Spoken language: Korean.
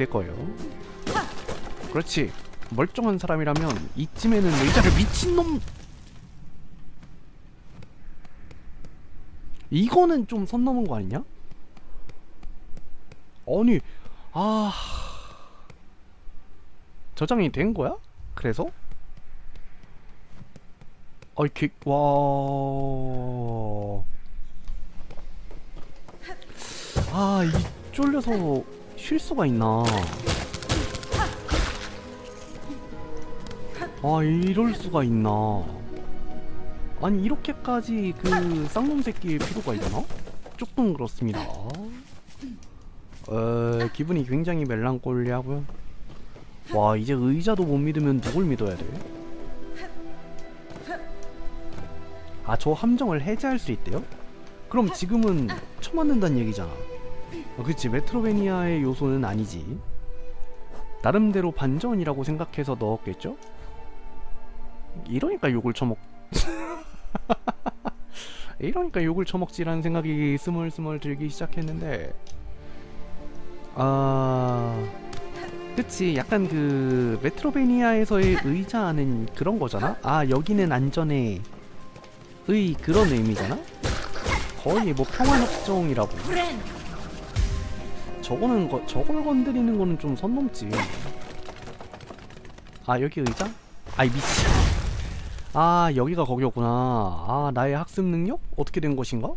될 거예요. 그렇지. 멀쩡한 사람이라면 이쯤에는 의자를 미친놈. 이거는 좀 선 넘은 거 아니냐? 아니, 아 저장이 된 거야? 그래서? 아이 개, 와. 아, 이 쫄려서 쉴 수가 있나? 아, 이럴 수가 있나? 아니, 이렇게까지 그 쌍놈 새끼일 필요가 있나? 조금 그렇습니다. 어, 기분이 굉장히 멜랑꼴리하고요. 와, 이제 의자도 못 믿으면 누굴 믿어야 돼? 아, 저 함정을 해제할 수 있대요? 그럼 지금은 쳐맞는다는 얘기잖아. 어, 그치, 메트로베니아의 요소는 아니지. 나름대로 반전이라고 생각해서 넣었겠죠? 이러니까 욕을 처먹. 이러니까 욕을 처먹지라는 생각이 스멀스멀 들기 시작했는데, 아, 그치, 약간 그 메트로베니아에서의 의자는 그런 거잖아. 아, 여기는 안전해. 의 그런 의미잖아. 거의 뭐 평화협정이라고. 저거는 거, 저걸 건드리는 거는 좀 선 넘지. 아 여기 의자? 아이 미치. 아 여기가 거기였구나. 아 나의 학습 능력 어떻게 된 것인가?